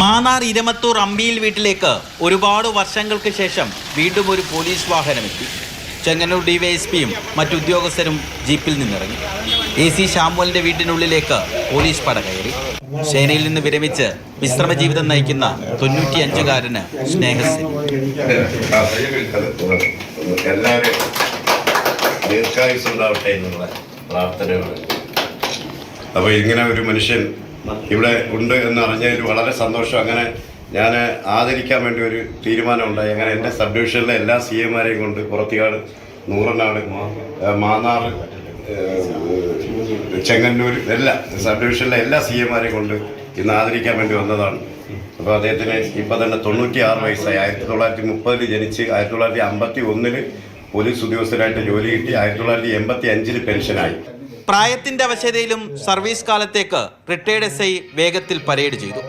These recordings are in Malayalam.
മാന്നാർ ഇരമത്തൂർ അമ്പിയിൽ വീട്ടിലേക്ക് ഒരുപാട് വർഷങ്ങൾക്ക് ശേഷം വീണ്ടും ഒരു പോലീസ് വാഹനമെത്തി. ചെങ്ങന്നൂർ ഡിവൈഎസ്പിയും മറ്റു ഉദ്യോഗസ്ഥരും ജീപ്പിൽ നിന്നിറങ്ങി. എ സി ശാമുവലിന്റെ വീട്ടിനുള്ളിലേക്ക് പോലീസ് പട കയറി. സേനയിൽ നിന്ന് വിരമിച്ച് വിശ്രമ ജീവിതം നയിക്കുന്ന തൊണ്ണൂറ്റിയഞ്ചുകാരന് അഞ്ചുകാരന് എല്ലാവരും ദീർഘായുസ് എന്നുള്ള അപ്പോൾ ഇങ്ങനെ ഒരു മനുഷ്യൻ ഇവിടെ ഉണ്ട് എന്ന് അറിഞ്ഞതിൽ വളരെ സന്തോഷം. അങ്ങനെ ഞാൻ ആദരിക്കാൻ വേണ്ടി ഒരു തീരുമാനം ഉണ്ടായി അങ്ങനെ എന്റെ സബ് ഡിവിഷനിലെ എല്ലാ സി എമാരെയും കൊണ്ട് പുറത്തിക്കാട് നൂറനാട് മാന്നാർ ചെങ്ങന്നൂർ എല്ലാ സബ് ഡിവിഷനിലെ എല്ലാ സി എമാരെയും കൊണ്ട് ഇന്ന് ആദരിക്കാൻ വേണ്ടി വന്നതാണ്. അപ്പോൾ അദ്ദേഹത്തിന് ഇപ്പം തന്നെ തൊണ്ണൂറ്റി ആറ് വയസ്സായി. ആയിരത്തി തൊള്ളായിരത്തി മുപ്പതിൽ ജനിച്ച് ആയിരത്തി തൊള്ളായിരത്തി അമ്പത്തി ഒന്നിൽ പോലീസ് ഉദ്യോഗസ്ഥരായിട്ട് ജോലി കിട്ടി ആയിരത്തി തൊള്ളായിരത്തി എൺപത്തി അഞ്ചിൽ പെൻഷനായി. പ്രായത്തിന്റെ അവശതയിലും സർവീസ് കാലത്തേക്ക് റിട്ടയർഡ് എസ് ഐ വേഗത്തിൽ പരേഡ് ചെയ്തു.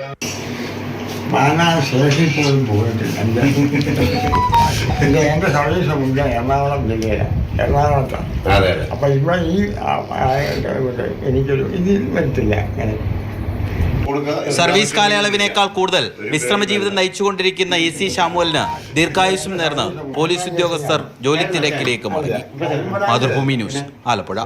എന്റെ സർവീസ് മുമ്പ് എറണാകുളം ജില്ലയിലാണ്. എറണാകുളത്താണ്. അപ്പം ഇവിടെ ഈ എനിക്കൊരു ഇതിൽ വരത്തില്ല അങ്ങനെ. സർവീസ് കാലയളവിനേക്കാൾ കൂടുതൽ വിശ്രമ ജീവിതം നയിച്ചുകൊണ്ടിരിക്കുന്ന എ സി ഷാമുവലിന് ദീർഘായുസും നേർന്ന് പോലീസ് ഉദ്യോഗസ്ഥർ ജോലി തിരക്കിലേക്ക് മടങ്ങി. മാതൃഭൂമി ന്യൂസ് ആലപ്പുഴ.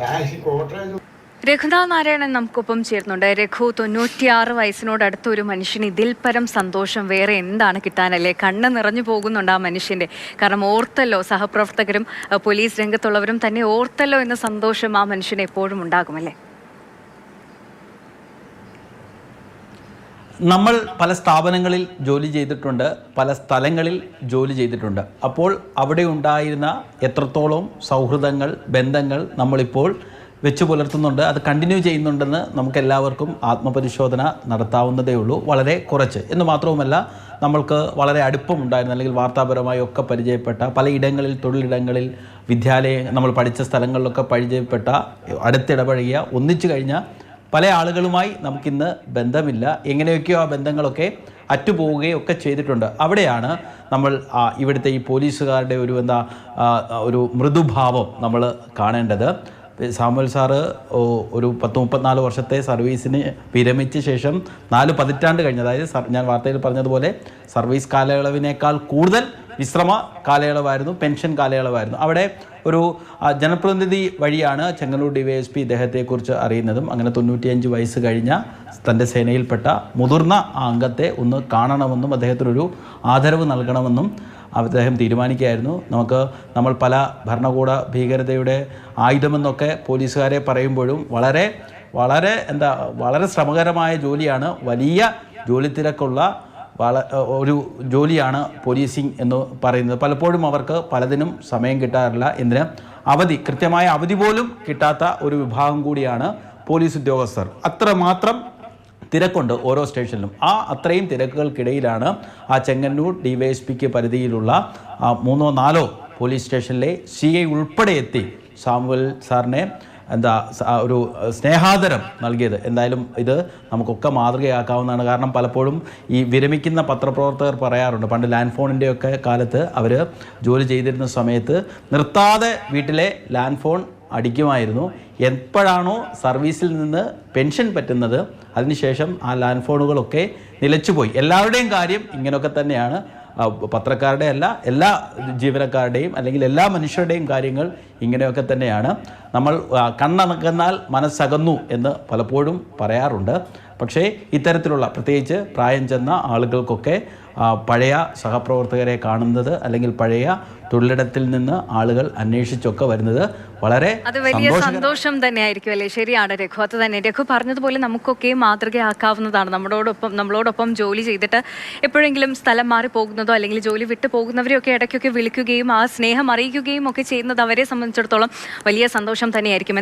രഘുനാഥ് നാരായണൻ നമുക്കൊപ്പം ചേർന്നുണ്ട് രഘു തൊണ്ണൂറ്റിയാറ് വയസ്സിനോട് അടുത്ത ഒരു മനുഷ്യന് ഇതിൽ പരം സന്തോഷം വേറെ എന്താണ് കിട്ടാനല്ലേ? കണ്ണ് നിറഞ്ഞു പോകുന്നുണ്ട് ആ മനുഷ്യന്റെ കാരണം ഓർത്തല്ലോ സഹപ്രവർത്തകരും പോലീസ് രംഗത്തുള്ളവരും തന്നെ ഓർത്തല്ലോ എന്ന സന്തോഷം ആ മനുഷ്യന് എപ്പോഴും ഉണ്ടാകുമല്ലേ നമ്മൾ പല സ്ഥാപനങ്ങളിൽ ജോലി ചെയ്തിട്ടുണ്ട് പല സ്ഥലങ്ങളിൽ ജോലി ചെയ്തിട്ടുണ്ട്. അപ്പോൾ അവിടെ ഉണ്ടായിരുന്ന എത്രത്തോളം സൗഹൃദങ്ങൾ ബന്ധങ്ങൾ നമ്മളിപ്പോൾ വെച്ചു പുലർത്തുന്നുണ്ട് അത് കണ്ടിന്യൂ ചെയ്യുന്നുണ്ടെന്ന് നമുക്ക് എല്ലാവർക്കും ആത്മപരിശോധന നടത്താവുന്നതേ ഉള്ളൂ വളരെ കുറച്ച്. എന്ന് മാത്രവുമല്ല നമ്മൾക്ക് വളരെ അടുപ്പമുണ്ടായിരുന്ന അല്ലെങ്കിൽ വാർത്താപരമായി ഒക്കെ പരിചയപ്പെട്ട പലയിടങ്ങളിൽ തൊഴിലിടങ്ങളിൽ വിദ്യാലയ നമ്മൾ പഠിച്ച സ്ഥലങ്ങളിലൊക്കെ പരിചയപ്പെട്ട അടുത്തിടപഴകിയ ഒന്നിച്ചു കഴിഞ്ഞ പല ആളുകളുമായി നമുക്കിന്ന് ബന്ധമില്ല. എങ്ങനെയൊക്കെയോ ആ ബന്ധങ്ങളൊക്കെ അറ്റുപോവുകയും ഒക്കെ ചെയ്തിട്ടുണ്ട്. അവിടെയാണ് നമ്മൾ ഇവിടുത്തെ ഈ പോലീസുകാരുടെ ഒരു എന്താ ഒരു മൃദുഭാവം നമ്മൾ കാണേണ്ടത്. സാമുവൽ സാറ് ഒരു പത്ത് മുപ്പത്തിനാല് വർഷത്തെ സർവീസിന് വിരമിച്ച ശേഷം നാല് പതിറ്റാണ്ട് കഴിഞ്ഞ് അതായത് ഞാൻ വാർത്തയിൽ പറഞ്ഞതുപോലെ സർവീസ് കാലയളവിനേക്കാൾ കൂടുതൽ വിശ്രമ കാലയളവായിരുന്നു പെൻഷൻ കാലയളവായിരുന്നു. അവിടെ ഒരു ജനപ്രതിനിധി വഴിയാണ് ചെങ്ങന്നൂർ ഡിവൈഎസ്പി ഇദ്ദേഹത്തെക്കുറിച്ച് അറിയുന്നതും അങ്ങനെ തൊണ്ണൂറ്റിയഞ്ച് വയസ്സ് കഴിഞ്ഞ തന്റെ സേനയിൽപ്പെട്ട മുതിർന്ന അംഗത്തെ ഒന്ന് കാണണമെന്നും അദ്ദേഹത്തിനൊരു ആദരവ് നൽകണമെന്നും അദ്ദേഹം തീരുമാനിക്കുകയായിരുന്നു. നമുക്ക് നമ്മൾ പല ഭരണകൂട ഭീകരതയുടെ ആയുധമെന്നൊക്കെ പോലീസുകാരെ പറയുമ്പോഴും വളരെ വളരെ എന്താ വളരെ ശ്രമകരമായ ജോലിയാണ് വലിയ ജോലി തിരക്കുള്ള വള ഒരു ജോലിയാണ് പോലീസിങ് എന്ന് പറയുന്നത്. പലപ്പോഴും അവർക്ക് പലതിനും സമയം കിട്ടാറില്ല. എന്തിന് അവധി കൃത്യമായ അവധി പോലും കിട്ടാത്ത ഒരു വിഭാഗം കൂടിയാണ് പോലീസ് ഉദ്യോഗസ്ഥർ. അത്രമാത്രം തിരക്കുണ്ട് ഓരോ സ്റ്റേഷനിലും. ആ അത്രയും തിരക്കുകൾക്കിടയിലാണ് ആ ചെങ്ങന്നൂർ ഡിവൈഎസ്പിക്ക് പരിധിയിലുള്ള മൂന്നോ നാലോ പോലീസ് സ്റ്റേഷനിലെ സി ഐ ഉൾപ്പെടെ എത്തി. സാമുവൽ സാറിനെ എന്താ ഒരു സ്നേഹാദരം നൽകിയത്. എന്തായാലും ഇത് നമുക്കൊക്കെ മാതൃകയാക്കാവുന്നതാണ്. കാരണം പലപ്പോഴും ഈ വിരമിക്കുന്ന പത്രപ്രവർത്തകർ പറയാറുണ്ട് പണ്ട് ലാൻഡ് ഫോണിന്റെയൊക്കെ കാലത്ത് അവർ ജോലി ചെയ്തിരുന്ന സമയത്ത് നിർത്താതെ വീട്ടിലെ ലാൻഡ് ഫോൺ അടിക്കുമായിരുന്നു. എപ്പോഴാണോ സർവീസിൽ നിന്ന് പെൻഷൻ പറ്റുന്നത് അതിനുശേഷം ആ ലാൻഡ് ഫോണുകളൊക്കെ നിലച്ചുപോയി. എല്ലാവരുടെയും കാര്യം ഇങ്ങനെയൊക്കെ തന്നെയാണ്. പത്രക്കാരുടെ അല്ല എല്ലാ ജീവനക്കാരുടെയും അല്ലെങ്കിൽ എല്ലാ മനുഷ്യരുടെയും കാര്യങ്ങൾ ഇങ്ങനെയൊക്കെ തന്നെയാണ്. നമ്മൾ ആ, കണ്ണണക്കെന്നാൽ മനസ്സകന്നു എന്ന് പലപ്പോഴും പറയാറുണ്ട്. പക്ഷേ ഇത്തരത്തിലുള്ള പ്രത്യേകിച്ച് പ്രായം ചെന്ന ആളുകൾക്കൊക്കെ പഴയ സഹപ്രവർത്തകരെ കാണുന്നത് അല്ലെങ്കിൽ പഴയ തൊഴിലിടത്തിൽ നിന്ന് ആളുകൾ അന്വേഷിച്ചൊക്കെ വരുന്നത് വളരെ അത് വലിയ സന്തോഷം തന്നെയായിരിക്കും അല്ലേ? ശരിയാണ്. രഘു അത് തന്നെ. രഘു പറഞ്ഞതുപോലെ നമുക്കൊക്കെ മാതൃകയാക്കാവുന്നതാണ്. നമ്മളോടൊപ്പം നമ്മളോടൊപ്പം ജോലി ചെയ്തിട്ട് എപ്പോഴെങ്കിലും സ്ഥലം മാറി പോകുന്നതോ അല്ലെങ്കിൽ ജോലി വിട്ടു പോകുന്നവരെയൊക്കെ ഇടയ്ക്കൊക്കെ വിളിക്കുകയും ആ സ്നേഹം അറിയിക്കുകയും ഒക്കെ ചെയ്യുന്നത് അവരെ സംബന്ധിച്ചിടത്തോളം വലിയ സന്തോഷം തന്നെയായിരിക്കും.